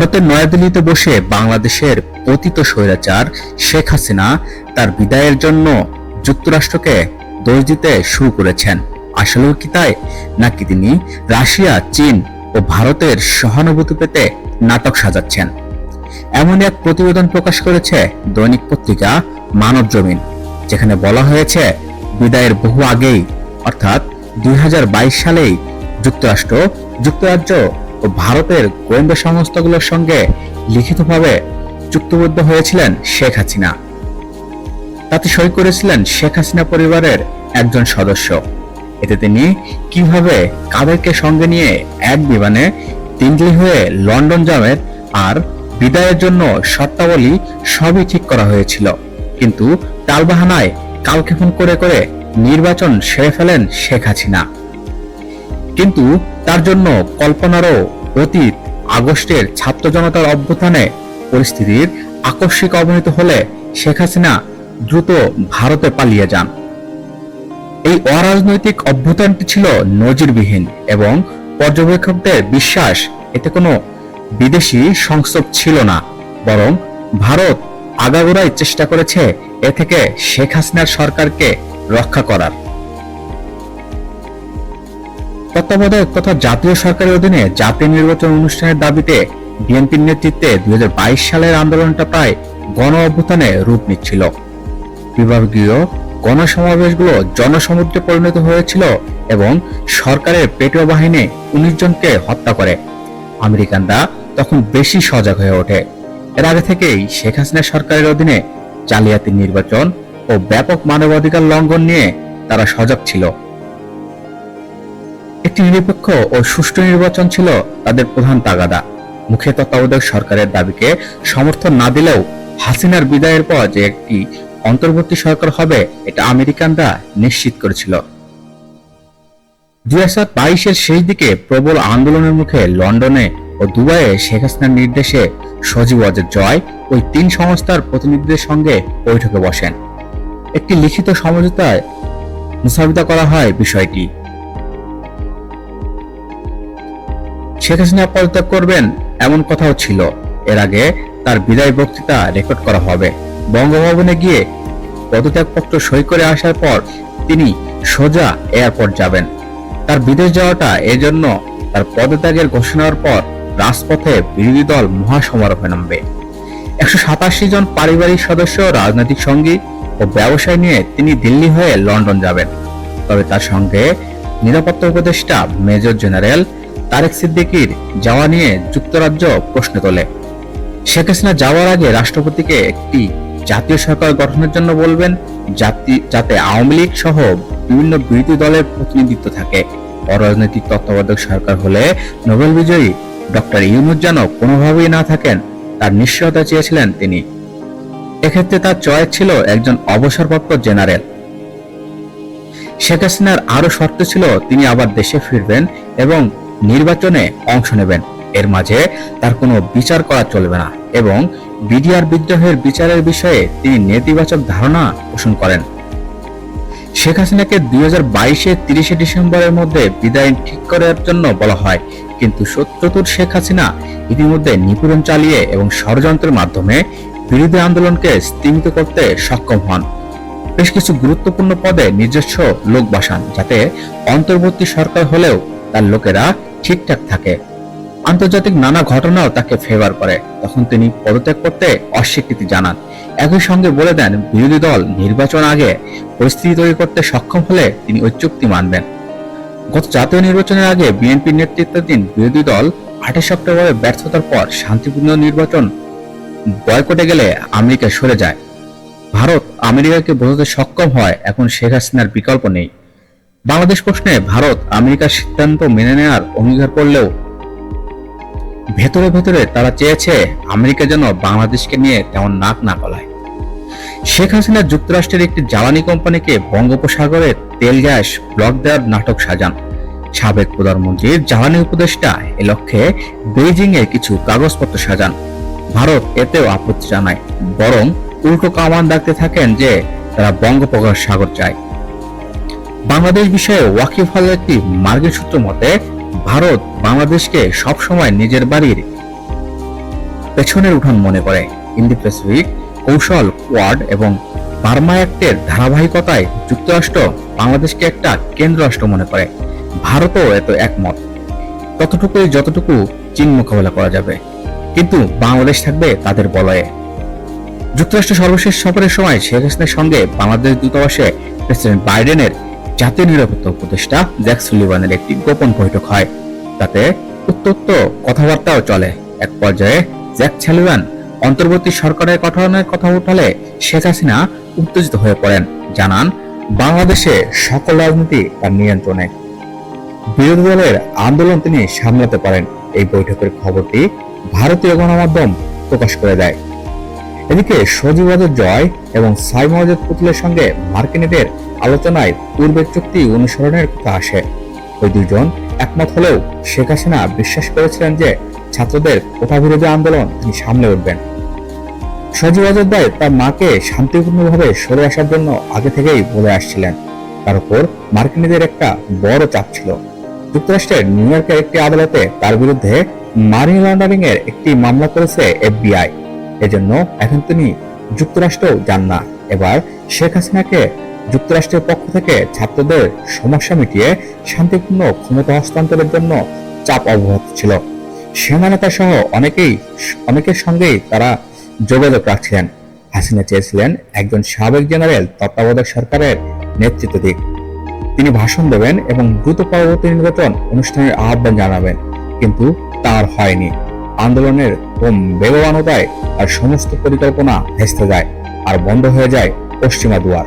ভারতের নয়াদিল্লিতে বসে বাংলাদেশের পতিত স্বৈরাচার শেখ হাসিনা তার বিদায়ের জন্য যুক্তরাষ্ট্রকে দোষ দিতে শুরু করেছেন। আসলেও কি তাই? নাকি তিনি রাশিয়া, চীন ও ভারতের সহানুভূতি পেতে নাটক সাজাচ্ছেন? এমন এক প্রতিবেদন প্রকাশ করেছে দৈনিক পত্রিকা মানব জমিন, যেখানে বলা হয়েছে, বিদায়ের বহু আগেই, অর্থাৎ দুই সালেই যুক্তরাষ্ট্র, যুক্তরাজ্য ও ভারতের গোয়েন্দা সংস্থাগুলোর সঙ্গে লিখিতভাবে চুক্তিবদ্ধ হয়েছিলেন শেখ হাসিনা। তাতে সই করেছিলেন শেখ হাসিনা পরিবারের একজন সদস্য। এতে তিনি কীভাবে কাদেরকে সঙ্গে নিয়ে এক বিমানে দিল্লি হয়ে লন্ডন যাবেন আর বিদায়ের জন্য শর্তাবলী সবই ঠিক করা হয়েছিল। কিন্তু টালবাহানায় কালক্ষেপণ করে করে নির্বাচন সেরে ফেলেন শেখ হাসিনা। কিন্তু তার জন্য কল্পনারও অতীত আগস্টের ছাত্র জনতার অভ্যুত্থানে পরিস্থিতির আকস্মিক অবনতি হলে শেখ হাসিনা দ্রুত ভারতে পালিয়ে যান। এই অরাজনৈতিক অভ্যুত্থানটি ছিল নজিরবিহীন এবং পর্যবেক্ষকদের বিশ্বাস, এতে কোনো বিদেশি সংস্রব ছিল না, বরং ভারত আগাগোড়াই চেষ্টা করেছে এ থেকে শেখ হাসিনার সরকারকে রক্ষা করার। তত্ত্বাবধায়ক তথা জাতীয় সরকারের অধীনে জাতীয় নির্বাচন অনুষ্ঠানের দাবিতে বিএনপির নেতৃত্বে দুই সালের আন্দোলনটা প্রায় গণ অভ্যুত্থানে রূপ নিচ্ছিল। বিভাগীয় গণসমাবেশগুলো জনসমুদ্রে পরিণত হয়েছিল এবং সরকারের পেটোয়া বাহিনী উনিশ জনকে হত্যা করে। আমেরিকানরা তখন বেশি সজাগ হয়ে ওঠে। এর আগে থেকেই শেখ হাসিনা সরকারের অধীনে জালিয়াতি নির্বাচন ও ব্যাপক মানবাধিকার লঙ্ঘন নিয়ে তারা সজাগ ছিল। একটি নিরপেক্ষ ও সুষ্ঠু নির্বাচন ছিল তাদের প্রধান তাগাদা। মুখে তত্ত্বাবধায়ক সরকারের দাবিকে সমর্থন না দিলেও হাসিনার বিদায়ের পর যে একটি অন্তর্বর্তী সরকার হবে, এটা আমেরিকানরা নিশ্চিত করেছিল। দুই হাজার বাইশের শেষ দিকে প্রবল আন্দোলনের মুখে লন্ডনে ও দুবাইয়ে শেখ হাসিনার নির্দেশে সজীব অজের জয় ওই তিন সংস্থার প্রতিনিধিদের সঙ্গে বৈঠকে বসেন। একটি লিখিত সমঝোতায় মুসাবিদা করা হয় বিষয়টি। শেখ হাসিনা পদত্যাগ করবেন এমন কথাও ছিল। এর আগে তার বিদায় বক্তৃতা রেকর্ড করা হবে। বঙ্গভবনে গিয়ে পদত্যাগপত্র সই করে আসার পর তিনি সোজা এয়ারপোর্ট যাবেন। তার বিদেশ যাওয়াটা এজন্য তার পদত্যাগের ঘোষণার পর রাজপথে বিরোধী দল মহাসমারোহে নামবে। একশো সাতাশি জন পারিবারিক সদস্য, রাজনৈতিক সঙ্গী ও ব্যবসায় নিয়ে তিনি দিল্লি হয়ে লন্ডন যাবেন। তবে তার সঙ্গে নিরাপত্তা উপদেষ্টা মেজর জেনারেল তারেক সিদ্দিকির যাওয়া নিয়ে যুক্তরাজ্য প্রশ্ন তোলে। শেখ হাসিনা যাওয়ার আগে রাষ্ট্রপতিকে একটি জাতীয় সরকার গঠনের জন্য বলবেন, জাতি, যাতে আওয়ামী লীগ সহ বিভিন্ন বিরোধী দলের প্রতিনিধিত্ব থাকে। অরাজনৈতিক তত্ত্বাবধায়ক সরকার হলে নোবেল বিজয়ী ডক্টর ইউনুস যেন কোনোভাবেই না থাকেন, তার নিশ্চয়তা চেয়েছিলেন তিনি। এক্ষেত্রে তার চয়েস ছিল একজন অবসরপ্রাপ্ত জেনারেল। শেখ হাসিনার আরও শর্ত ছিল, তিনি আবার দেশে ফিরবেন এবং নির্বাচনে অংশ নেবেন। এর মাঝে তার কোনো বিচার করা চলবে না এবং বিডিআর বিদ্রোহের বিচারের বিষয়ে তিনি নেতিবাচক ধারণা পোষণ করেন। শেখ হাসিনাকে দুই হাজার বাইশে তিরিশে ডিসেম্বরের মধ্যে বিদায় ঠিক করার জন্য বলা হয়, কিন্তু চতুর শেখ হাসিনা ইতিমধ্যে নিপীড়ন চালিয়ে এবং ষড়যন্ত্রের মাধ্যমে বিরোধী আন্দোলনকে স্তীমিত করতে সক্ষম হন। বেশ কিছু গুরুত্বপূর্ণ পদে নিজস্ব লোক বসান যাতে অন্তর্বর্তী সরকার হলেও তার লোকেরা ঠিকঠাক থাকে। আন্তর্জাতিক নানা ঘটনাও তাকে ফেভার করে। তখন তিনি পদত্যাগ করতে অস্বীকৃতি জানান। একই সঙ্গে বলে দেন, বিরোধী দল নির্বাচন আগে পরিস্থিতি তৈরি করতে সক্ষম হলে তিনি ওই চুক্তি মানবেন। গত জাতীয় নির্বাচনের আগে বিএনপির নেতৃত্বাধীন বিরোধী দল আঠাশ অক্টোবরে ব্যর্থতার পর শান্তিপূর্ণ নির্বাচন বয়কটে গেলে আমেরিকা সরে যায়। ভারত আমেরিকাকে বোঝাতে সক্ষম হয়, এখন শেখ হাসিনার বিকল্প নেই। বাংলাদেশ প্রশ্নে ভারত আমেরিকার সিদ্ধান্ত মেনে নেওয়ার অঙ্গীকার করলেও ভেতরে ভেতরে তারা চেয়েছে আমেরিকা যেন বাংলাদেশকে নিয়ে তেমন নাক না গলায়। শেখ হাসিনা যুক্তরাষ্ট্রের একটি জ্বালানি কোম্পানিকে বঙ্গোপসাগরে তেল গ্যাস ব্লক দেওয়ার নাটক সাজান। সাবেক প্রধানমন্ত্রীর জ্বালানি উপদেষ্টা এ লক্ষ্যে বেইজিং এ কিছু কাগজপত্র সাজান। ভারত এতেও আপত্তি জানায়, বরং উল্টো কামান ডাকতে থাকেন যে তারা বঙ্গোপসাগর চায়। বাংলাদেশ বিষয়ে ওয়াকিফ হল একটি মার্গের সূত্র মতে, ভারত বাংলাদেশকে সবসময় নিজের বাড়ির পেছনের উঠান মনে করে। ইন্দো প্যাসিফিক কৌশল কোয়াড এবং বার্মা অ্যাক্টের ধারাবাহিকতায় যুক্তরাষ্ট্র বাংলাদেশকে একটা কেন্দ্র রাষ্ট্র মনে করে। ভারতও এত একমত। ততটুকুই যতটুকু চীন মোকাবেলা করা যাবে। কিন্তু বাংলাদেশ থাকবে তাদের বলয়ে। যুক্তরাষ্ট্র সর্বশেষ সফরের সময় শেখ হাসিনার সঙ্গে বাংলাদেশ দূতাবাসে প্রেসিডেন্ট বাইডেনের জাতীয় নিরাপত্তা উপদেষ্টা জ্যাক সুলিভানের একটি গোপন বৈঠক হয়। তাতে উত্তপ্ত কথাবার্তাও চলে। এক পর্যায়ে জ্যাক সালিভান অন্তর্বর্তী সরকারের গঠনের কথা উঠালে শেখ হাসিনা উত্তেজিত হয়ে পড়েন। জানান, বাংলাদেশে সকল রাজনীতি তার নিয়ন্ত্রণে। বিরোধী দলের আন্দোলন তিনি সামলাতে পারেন। এই বৈঠকের খবরটি ভারতীয় গণমাধ্যম প্রকাশ করে দেয়। এদিকে সজীবাদের জয় এবং সাইমজাদ পুতুলের সঙ্গে মার্কিনীদের আলোচনায় পূর্বের চুক্তি অনুসরণের কথা আসে। ওই দুজন একমত হলেও শেখ হাসিনা বিশ্বাস করেছিলেন যে ছাত্রদের কোটা বিরোধী আন্দোলন তিনি সামলে উঠবেন। সজীব অযোধ্যায় তার মাকে শান্তিপূর্ণভাবে সরে আসার জন্য আগে থেকেই বলে আসছিলেন। তার উপর মার্কিনীদের একটা বড় চাপ ছিল। যুক্তরাষ্ট্রের নিউ ইয়র্কের একটি আদালতে তার বিরুদ্ধে মানি লন্ডারিং এর একটি মামলা করেছে এফবিআই। এজন্য এখন তিনি যুক্তরাষ্ট্রেও যান না। এবার শেখ হাসিনাকে যুক্তরাষ্ট্রের পক্ষ থেকে ছাত্রদের সমস্যা মিটিয়ে শান্তিপূর্ণ ক্ষমতা হস্তান্তরের জন্য চাপ অব্যাহত ছিল। সেনা নেতা সহ অনেকেই, অনেকের সঙ্গেই তারা যোগাযোগ রাখছিলেন। হাসিনা চেয়েছিলেন একজন সাবেক জেনারেল তত্ত্বাবধায়ক সরকারের নেতৃত্ব দিক। তিনি ভাষণ দেবেন এবং দ্রুত পরবর্তী নির্বাচন অনুষ্ঠানের আহ্বান জানাবেন, কিন্তু তার হয়নি। আন্দোলনের কম বেগবানতায় আর সমস্ত পরিকল্পনা ভেস্তে যায় আর বন্ধ হয়ে যায় পশ্চিমা দুয়ার।